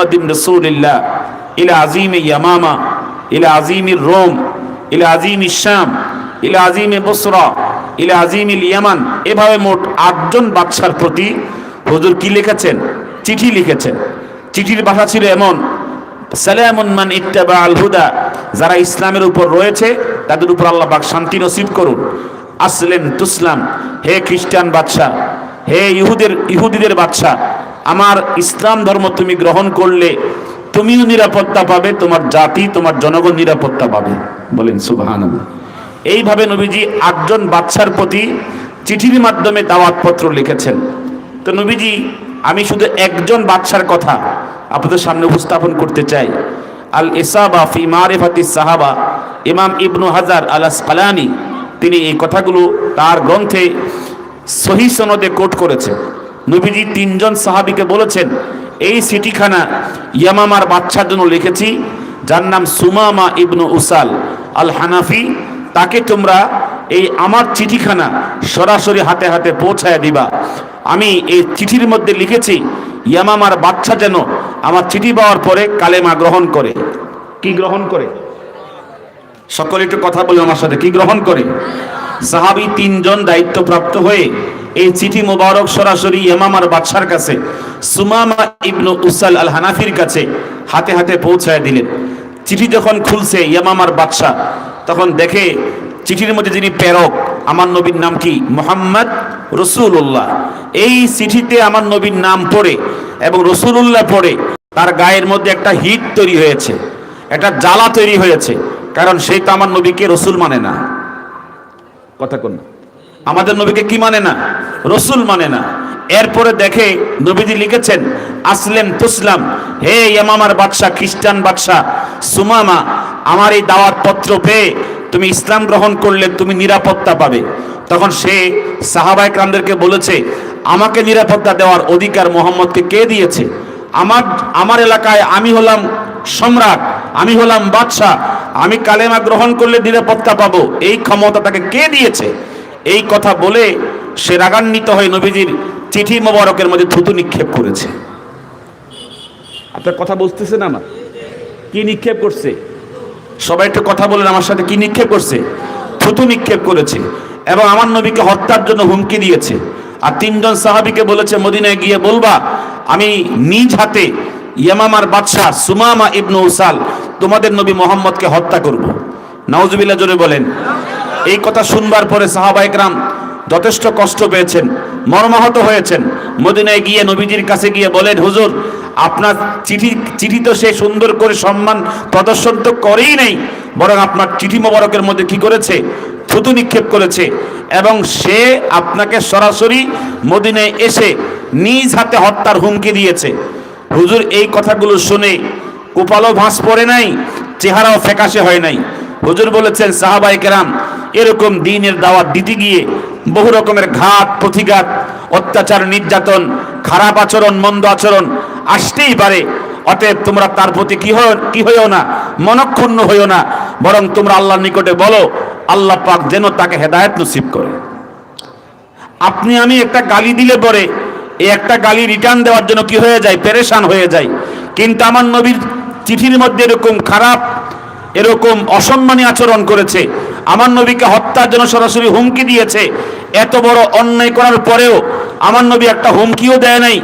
মুহাম্মাদিন রাসূলিল্লাহ ইলা আজিম ইয়ামামা ইলা আজিম রোম ইলা আজিম শাম ইলা আজিম বসরা ইলা আজিম ইয়ামান এভাবে মোট আটজন বাদশার প্রতি হুজুর কি লিখেছেন? চিঠি লিখেছেন। চিঠির ভাষা ছিল এমন, সালামুন মান ইত্তাবা আল হুদা যারা ইসলামের উপর রয়েছে, তাদের উপর আল্লাহ পাক শান্তি নসিব করুন। আসলেন তুসলাম, হে খ্রিস্টান বাদশাহ, হে ইহুদের, ইহুদিদের বাদশাহ আমার ইসলাম ধর্ম তুমি গ্রহণ করলে, তুমিও নিরাপত্তা পাবে, তোমার জাতি, তোমার জনগণ নিরাপত্তা পাবে। বলেন সুবাহান এইভাবে নবীজি আটজন বাদশার প্রতি চিঠির মাধ্যমে দাওয়াতপত্র লিখেছেন। তো নবীজি, আমি শুধু একজন বাদশার কথা আপনাদের সামনে উপস্থাপন করতে চাই। আল ইসাবা ফি মারিফাতি সাহাবা, ইমাম ইবনু হাজার আল আসকালানি, তিনি এই কথাগুলো তার গ্রন্থে সহি সনদে কোট করেছেন। নবীজি তিনজন সাহাবিকে বলেছেন, এই সিটিখানা ইয়ামামার বাচ্চার জন্য লিখেছি, যার নাম সুমামা ইবনু উসাল আল হানাফি তাকে তোমরা এই আমার চিঠিখানা সরাসরি হাতে হাতে পৌঁছায় দিবা। আমি এই চিঠির মধ্যে লিখেছি, ইয়ামামার বাচ্চা যেন আমার চিঠি পাওয়ার পরে কালেমা গ্রহণ করে। কি গ্রহণ করে? সকলে একটু কথা বলে আমার সাথে, কি গ্রহণ করে? সাহাবি তিনজন দায়িত্বপ্রাপ্ত হয়ে এই চিঠি মোবারক সরাসরি ইয়ামামার বাদশার কাছে, সুমামা ইবনু উসাল আল হানাফির কাছে হাতে হাতে পৌঁছায় দিলেন। চিঠি যখন খুলছে ইয়ামামার বাদশা তখন দেখে চিঠির মধ্যে যিনি প্রেরক, আমার নবীর নাম কি? মোহাম্মদ রসুল্লাহ এই চিঠিতে আমার নবীর নাম পড়ে এবং রসুল্লাহ পড়ে, তার গায়ের মধ্যে একটা হিট তৈরি হয়েছে, একটা জ্বালা তৈরি হয়েছে, কারণ সেই তো আমার নবীকে রসুল মানে না। কথা কোন আমাদের নবীকে কি মানে না? রসুল মানে না। এরপরে দেখে নবীজি লিখেছেন আসলেম তুসলাম, হে ইয়ামামার বাদশাহ খ্রিস্টান বাদশাহ সুমামা, আমার এই দাওয়াত পত্র পেয়ে তুমি ইসলাম গ্রহণ করলে তুমি নিরাপত্তা পাবে। তখন সে সাহাবাই কামদেরকে বলেছে, আমাকে নিরাপত্তা দেওয়ার অধিকার মোহাম্মদকে কে দিয়েছে? আমার আমার এলাকায় আমি হলাম সম্রাট, আমি হলাম বাদশাহ আমি কালেমা গ্রহণ করলে নিরাপত্তা পাবো। এই ক্ষমতা তাকে কে দিয়েছে? এই কথা বলে সে রাগান্বিত হয়ে নবীজির চিঠি মোবারকের মধ্যে থুতু নিক্ষেপ করেছে। আপনার কথা বুঝতেছেন আমার? কি নিক্ষেপ করছে? সবাই একটু কথা বলেন আমার সাথে কি নিক্ষেপ করছে? থুতু নিক্ষেপ করেছে এবং আমার নবীকে হত্যার জন্য হুমকি দিয়েছে। আর তিনজন সাহাবিকে বলেছে মদিনায় গিয়ে বলবা আমি নিজ হাতে ইয়ামামার বাদশাহ সুমামা ইবনু উসাল তোমাদের নবী মোহাম্মদকে হত্যা করব। নাউজুবিল্লাহ জোরে বলেন এই কথা শুনবার পরে সাহাবা একরাম যথেষ্ট কষ্ট পেয়েছেন, মর্মাহত হয়েছেন। মদিনায় গিয়ে নবীজির কাছে গিয়ে বলেন, হুজুর, আপনার চিঠি চিঠি তো সে সুন্দর করে সম্মান প্রদর্শন তো করেই নাই, বরং আপনার চিঠি মোবারকের মধ্যে কি করেছে? থুতু নিক্ষেপ করেছে এবং সে আপনাকে সরাসরি মদিনায় এসে নিজ হাতে হত্যার হুমকি দিয়েছে। হুজুর, এই কথাগুলো শুনে কপালও ভাঁজ পড়ে নাই, চেহারাও ফ্যাকাশে হয় নাই। হুজুর বলেছেন সাহাবাই কেরাম এরকম দিনের দাওয়াত দিতে গিয়ে বহু রকমের ঘাত, প্রতিঘাত, অত্যাচার, নির্যাতন, খারাপ আচরণ, মন্দ আচরণ আসতেই পারে। অতএব তোমরা তার প্রতি কি হয়, কি হইও না, মনক্ষুণ্ণ হইও না, বরং তোমরা আল্লাহর নিকটে বলো, আল্লাহ পাক যেন তাকে হেদায়েত নসিব করে। আপনি আমি একটা গালি দিলে পরে এই একটা গালি রিটার্ন দেওয়ার জন্য কি হয়ে যায়, পেরেশান হয়ে যায়। কিন্তু আমার নবীর চিঠির মধ্যে এরকম খারাপ এরকম অসম্মানী আচরণ করেছে। আমার নবীকে হত্যার জন্য সরাসরি হুমকি দিয়েছে। এত বড় অন্যায় করার পরেও আমার নবী একটা হুমকিও দেয় নাই,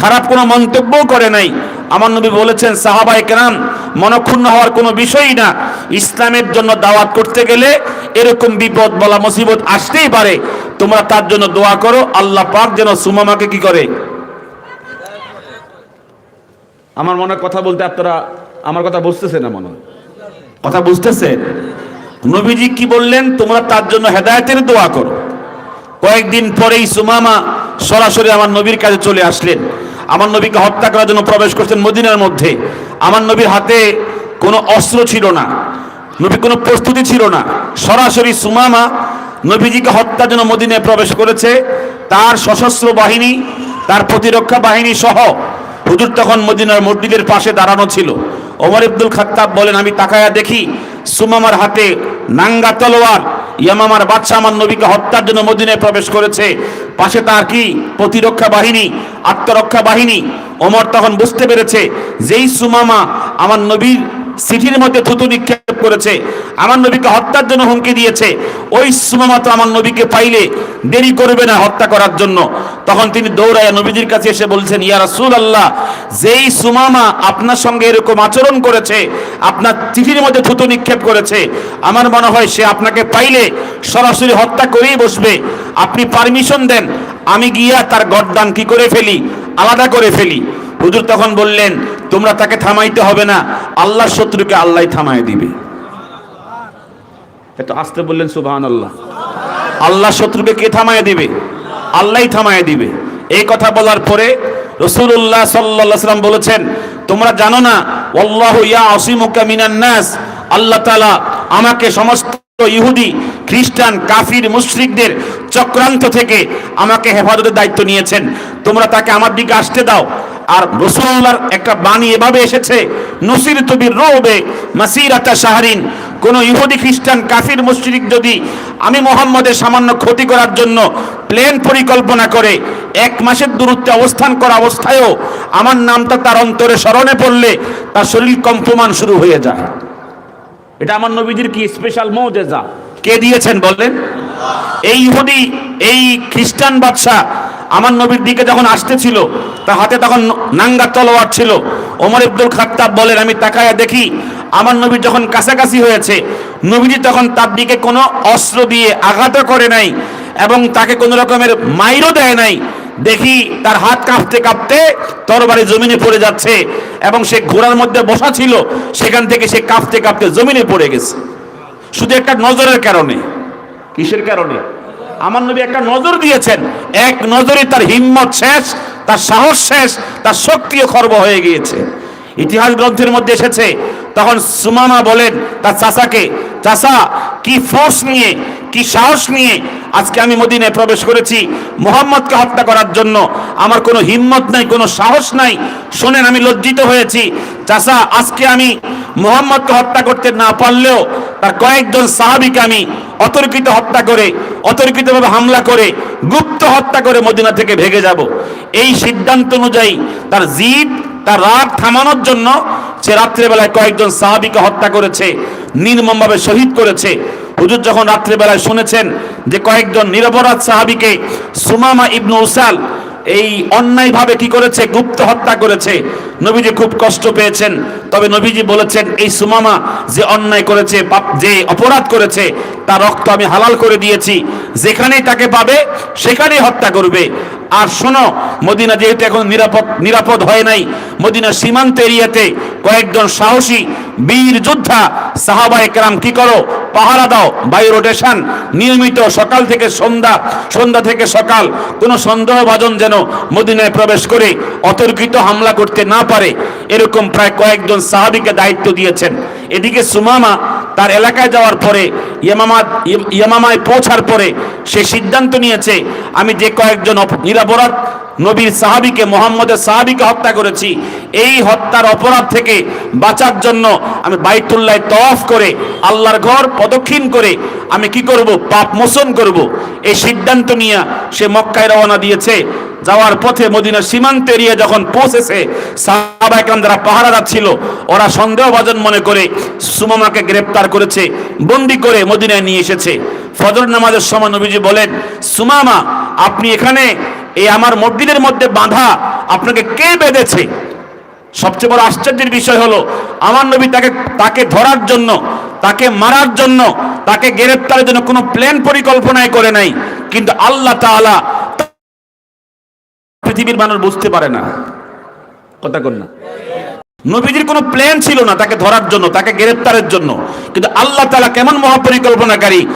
খারাপ কোনো মন্তব্যও করে নাই। আমার নবী বলেছেন সাহাবাই কেরাম, মনক্ষুণ্ণ হওয়ার কোনো বিষয়ই না। ইসলামের জন্য দাওয়াত করতে গেলে এরকম বিপদ বলা মুসিবত আসতেই পারে। তোমরা তার জন্য দোয়া করো, আল্লাহ পাক যেন সুমামাকে কি করে? আমার মনে কথা বলতে আপনারা আমার কথা বুঝতেছে না মনে হয়। কথা বুঝতেছে? নবীজি কি বললেন? তোমরা তার জন্য হেদায়েতের দোয়া করো। কয়েকদিন পরেই সুমামা সরাসরি আমার নবীর কাছে চলে আসলেন। আমার নবীকে হত্যা করার জন্য প্রবেশ করছেন মদিনার মধ্যে। আমার নবীর হাতে কোনো অস্ত্র ছিল না, নবী কোনো প্রস্তুতি ছিল না। সরাসরি সুমামা নবীজিকে হত্যার জন্য মদিনায় প্রবেশ করেছে। তার সশস্ত্র বাহিনী, তার প্রতিরক্ষা বাহিনী সহ হুজুর তখন মদিনার মসজিদের পাশে দাঁড়ানো ছিল। ওমর ইবদুল খাত্তাব বলেন, আমি তাকায়া দেখি সুমামার হাতে নাঙ্গা তলোয়ার। ইয়ামামার বাচ্চা আমার নবীকে হত্যার জন্য মদিনায় প্রবেশ করেছে। পাশে তার কি? প্রতিরক্ষা বাহিনী, আত্মরক্ষা বাহিনী। ওমর তখন বুঝতে পেরেছে, যেই সুমামা আমার নবীর সিটির মধ্যে থুতু নিক্ষেপ করেছে, আমার নবীকে হত্যার জন্য হুমকি দিয়েছে, ওই সুমামা তো আমার নবীকে পাইলে দেরি করবে না হত্যা করার জন্য। তখন তিনি দৌড়ায় নবীজির কাছে এসে বলছেন, ইয়া রাসূল আল্লাহ যেই সুমামা আপনার সঙ্গে এরকম আচরণ করেছে, আপনার চিঠির মধ্যে থুতু নিক্ষেপ করেছে, আমার মনে হয় সে আপনাকে পাইলে সরাসরি হত্যা করেই বসবে। আপনি পারমিশন দেন, আমি গিয়া তার গর্দান কি করে ফেলি? আলাদা করে ফেলি। হুজুর তখন বললেন, তোমরা তাকে থামাইতে হবে না, আল্লাহর শত্রুকে আল্লাহ থামায় দিবে। এত আসতে বললেন সুবহান আল্লাহ আল্লাহ শত্রুকে কে থামায় দিবে? আল্লাহই থামায় দিবে। এই কথা বলার পরে রসুল্লাহ সাল্লাহ সাল্লাম বলেছেন, তোমরা জানো না আল্লাহ ইয়া অসীমুকা মিনান নাস, আল্লাহ তাআলা আমাকে সমস্ত ইহুদি, খ্রিস্টান, কাফির, মুশরিকদের চক্রান্ত থেকে আমাকে হেফাজতের দায়িত্ব নিয়েছেন। তোমরা তাকে আমার দিকে আসতে দাও। আর রসুল্লাহর একটা বাণী এভাবে এসেছে নসির তবির রোবে মাসিরাতা শাহরিন। কোন ইহুদি খ্রিস্টান কাফির মুশরিক যদি আমি মোহাম্মদের সামান্য ক্ষতি করার জন্য প্লেন পরিকল্পনা করে এক মাসের দূরত্বে অবস্থান করা অবস্থায়ও আমার নামটা তার অন্তরে স্মরণে পড়লে তার শরীর কম্পমান শুরু হয়ে যায়। এটা আমার নবীজির কি স্পেশাল মৌজেজা? কে দিয়েছেন বললেন এই ইহুদি এই খ্রিস্টান বাদশাহ আমার নবীর দিকে যখন আসতেছিল, তার হাতে তখন নাঙ্গা তলোয়ার ছিল। ওমর ইবদুল খাত্তাব বলেন, আমি তাকায়া দেখি, আমার নবী যখন কাছাকাছি হয়েছে, নবীজি তখন তার দিকে কোনো অস্ত্র দিয়ে আঘাতও করে নাই এবং তাকে কোনো রকমের মাইরও দেয় নাই। দেখি তার হাত কাঁপতে কাঁপতে তরবারি জমিনে পড়ে যাচ্ছে এবং সে ঘোড়ার মধ্যে বসা ছিল, সেখান থেকে সে কাঁপতে কাঁপতে জমিনে পড়ে গেছে। শুধু একটা নজরের কারণে। কিসের কারণে? আমার নবী একটা নজর দিয়েছেন। এক নজরে তার হিম্মত শেষ, তার সাহস শেষ, তার শক্তিও খর্ব হয়ে গিয়েছে। ইতিহাস গ্রন্থের মধ্যে এসেছে, তখন সুমামা বলেন, তার চাচাকে, চাচা, কি ফোর্স নিয়ে, কি সাহস নিয়ে আজকে আমি মদিনায় প্রবেশ করেছি? মোহাম্মদকে হত্যা করার জন্য আমার কোনো হিম্মত নাই, কোনো সাহস নাই। শোনেন, আমি লজ্জিত হয়েছি। চাচা, আজকে আমি মোহাম্মদকে হত্যা করতে না পারলেও তার কয়েকজন সাহাবিকে আমি অতর্কিত হত্যা করে, অতর্কিতভাবে হামলা করে, গুপ্ত হত্যা করে মদিনা থেকে ভেগে যাব। এই সিদ্ধান্ত অনুযায়ী তার জিদ তার রাগ থামানোর জন্য সে রাত্রেবেলায় কয়েকজন সাহাবিকে হত্যা করেছে, নির্মমভাবে শহীদ করেছে। হুজুর যখন রাত্রেবেলায় শুনেছেন যে কয়েকজন নিরপরাধ সাহাবিকে সুমামা ইবনু উসাল এই অন্যায়ভাবে কি করেছে? গুপ্ত হত্যা করেছে। নবীজি খুব কষ্ট পেয়েছেন। তবে নবীজি বলেছেন, এই সুমামা যে অন্যায় করেছে যে অপরাধ করেছে, তার রক্ত আমি হালাল করে দিয়েছি। যেখানেই তাকে পাবে, সেখানেই হত্যা করবে। আর শোনো, মদিনা যেহেতু এখন নিরাপদ নিরাপদ হয় নাই মদিনা সীমান্ত এরিয়াতে কয়েকজন সাহসী বীর যোদ্ধা সাহাবা একরাম কি করো? পাহারা দাও বাই রোটেশন নিয়মিত সকাল থেকে সন্ধ্যা সন্ধ্যা থেকে সকাল। কোনো সন্দেহভাজন যেন মদিনায় প্রবেশ করে অতর্কিত হামলা করতে না পারে। এরকম প্রায় কয়েকজন সাহাবিকে দায়িত্ব দিয়েছেন। এদিকে সুমামা তার এলাকায় যাওয়ার পরে ইয়ামামা ইয়ামামায় পৌঁছার পরে সে সিদ্ধান্ত নিয়েছে, আমি যে কয়েকজন নিরাপরাধ নবীর সাহাবিকে, মোহাম্মদের সাহাবিকে হত্যা করেছি, এই হত্যার অপরাধ থেকে বাঁচার জন্য আমি বাইতুল্লাহ তফ করে, আল্লাহর ঘর প্রদক্ষিণ করে, আমি কি করব? পাপ মোচন করব। এই সিদ্ধান্ত নিয়ে সে মক্কায় রওনা দিয়েছে। যাওয়ার পথে মদিনা সীমান্ত এরিয়া যখন পৌঁছেছে, সাহাবা একরাম যারা পাহারা যাচ্ছিল ওরা সন্দেহভাজন মনে করে সুমামাকে গ্রেপ্তার করেছে, বন্দি করে মদিনায় নিয়ে এসেছে। ফজর নামাজের সময় নবীজি বলেন, সুমামা, আপনি এখানে এই আমার মসজিদের মধ্যে বাঁধা আপনাকে কে বেঁধেছে? সবচেয়ে বড় আশ্চর্যের বিষয় হলো, আমার নবী তাকে তাকে ধরার জন্য, তাকে মারার জন্য, তাকে গ্রেপ্তারের জন্য কোনো প্ল্যান পরিকল্পনাই করে নাই। কিন্তু আল্লাহ তাআলা পৃথিবীর মানুষ বুঝতে পারে না। কথা কর না। নবীজির কোনো প্ল্যান ছিল না তাকে ধরার জন্য, তাকে গ্রেপ্তারের জন্য। কিন্তু আল্লাহ তাআলা কেমন মহাপরিকল্পনাকারী,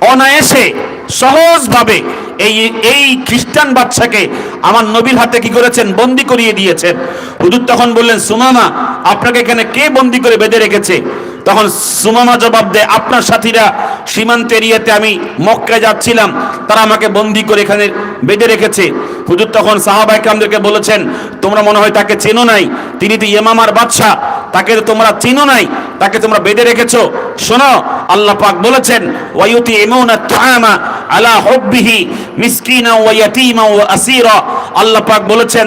অনায়াসে, সহজভাবে এই এই খ্রিস্টান বাচ্চাকে আমার নবীর হাতে কি করেছেন? বন্দি করিয়ে দিয়েছেন। হুজুর তখন বললেন, সুমামা, আপনাকে এখানে কে বন্দি করে বেঁধে রেখেছে? তখন সুমামা জবাব দেয়, আপনার সাথীরা সীমান্ত এরিয়াতে আমি মক্কায় যাচ্ছিলাম। তারা আমাকে বন্দি করে এখানে বেঁধে রেখেছে। হুজুর তখন সাহাবা ইকরামদেরকে বলেছেন, তোমরা মনে হয় তাকে চেনো নাই। তিনি তো ইমামার বাদশাহ। তাকে তো তোমরা চেনো নাই। তাকে তোমরা বেঁধে রেখেছো। শোনো, আল্লাহ পাক বলেছেন ওয়ায়ুতি তুআমা আলা হুব্বিহি মিসকিনা ওয়া ইয়াতীমা আসীরা। আল্লাহ পাক বলেছেন,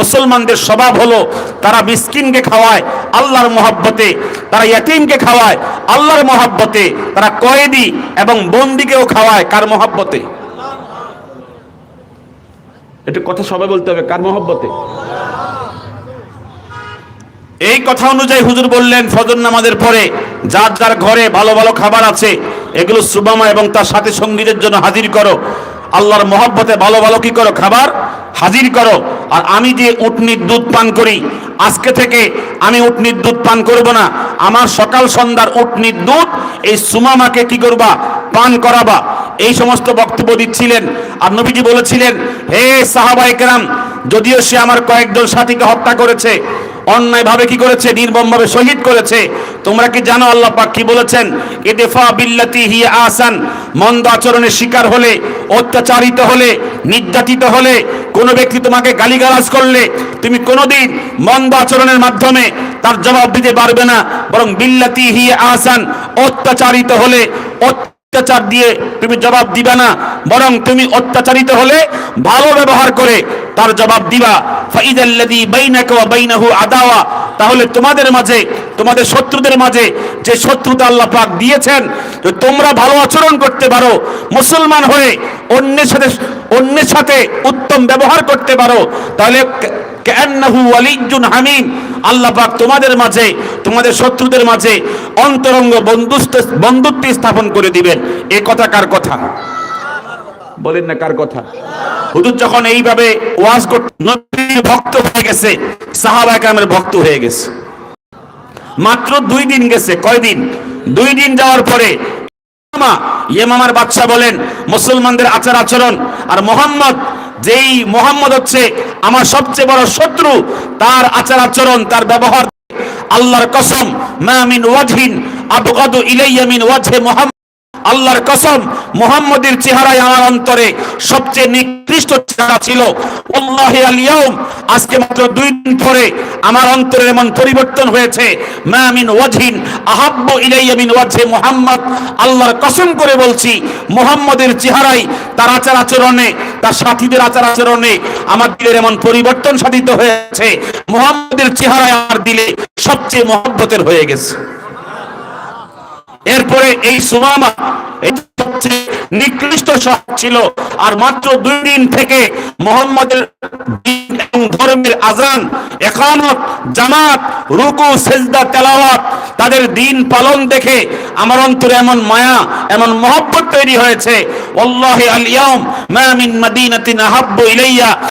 মুসলমানদের স্বভাব হলো, তারা মিসকিনকে খাওয়ায় আল্লাহর মহব্বতে, তারা ইয়াতীমকে খাওয়ায় আল্লাহর মহব্বতে, তারা কয়েদি এবং বন্দিকেও খাওয়ায় কার মহব্বতে? একটু কথা সবাই বলতে হবে, কার মহব্বতে? এই কথা অনুযায়ী হুজুর বললেন, ফজর নামাজের পরে যার যার ঘরে ভালো ভালো খাবার আছে, এগুলো সুবামা এবং তার সাথে সঙ্গীদের জন্য হাজির করো। আল্লাহর মহব্বতে ভালো ভালো কি করো? খাবার হাজির করো। আর আমি যে উটনির দুধ পান করি, আজকে থেকে আমি উটনির দুধ পান করব না। আমার সকাল সন্ধ্যার উটনির দুধ, এই সুমামাকে কি করবা? পান করাবা। এই সমস্ত বক্তব্য দিচ্ছিলেন। আর নবীজি বলেছিলেন, হে সাহাবাই কেরাম, যদিও সে আমার কয়েকজন সাথীকে হত্যা করেছে অন্যায়ভাবে কি করেছে, নির্মমভাবে শহীদ করেছে? তোমরা কি জানো আল্লাহ পাক কি বলেছেন? ইদফা বিল্লাতি হিয়া আসান মন্দ আচরণের শিকার হলে, অত্যাচারিত হলে, নির্যাতিত হলে, কোনো ব্যক্তি তোমাকে গালিগালাজ করলে, তুমি কোনোদিন মন্দ আচরণের মাধ্যমে তার জবাব দিতে পারবে না। বরং বিল্লাতি হিয়া আসান অত্যাচারিত হলে অত্যাচার দিয়ে তুমি জবাব দিবা না, বরং তুমি অত্যাচারিত হলে ভালো ব্যবহার করে তার জবাব দিবা। আদাওয়া। তাহলে তোমাদের মাঝে, তোমাদের শত্রুদের মাঝে যে শত্রুতা আল্লাহ পাক দিয়েছেন তোমরা ভালো আচরণ করতে পারো, মুসলমান হয়ে অন্যের সাথে অন্যের সাথে উত্তম ব্যবহার করতে পারো, তাহলে তোমাদের মাঝে, তোমাদের শত্রুদের মাঝে অন্তরঙ্গ বন্ধুত্ব স্থাপন করে দিবেন। এ কথা কার কথা? বলেন না কার কথা? যখন এইভাবে ওয়াজ করতে ভক্ত হয়ে গেছে ভক্ত হয়ে গেছে। মাত্র দুই দিন গেছে, কয়দিন? দুই দিন যাওয়ার পরে ইমামার বাদশা বলেন, মুসলমানদের আচার আচরণ আর মোহাম্মদ যেই মোহাম্মদ হচ্ছে আমার সবচেয়ে বড় শত্রু, তার আচার আচরণ, তার ব্যবহার, আল্লাহর কসম, মা মিন ওয়াজহিন আবগাদু ইলাইয়া মিন ওয়াজহি মুহাম্মদ আল্লাহর কসম, মোহাম্মদের চেহারায় আমার অন্তরে সবচেয়ে নিকৃষ্ট চেহারা ছিল। আল্লাহ আজকে মাত্র দুই দিন পরে আমার অন্তরের এমন পরিবর্তন হয়েছে। আহাব্বু ইলাইয়া মিন মুহাম্মদ। আল্লাহর কসম করে বলছি, মোহাম্মদের চেহারায় তার আচার আচরণে, তার সাথীদের আচার আচরণে আমার দিলের এমন পরিবর্তন সাধিত হয়েছে। মোহাম্মদের চেহারায় আমার দিলে সবচেয়ে মহব্বতের হয়ে গেছে। এরপরে এই সুমামা নিকৃষ্ট শহর ছিল। আর মাত্র দুই দিন থেকে মোহাম্মদের ধর্মের আজান, একামত, জামাত, রুকু, সেজদা, তেলাওয়াত, তাদের দিন পালন দেখে আমার অন্তরে এমন মায়া, এমন মহব্বত তৈরি হয়েছে। ওয়াল্লাহি আল ইয়াউম মা মিন মাদিনাতিন ইলাইয়া।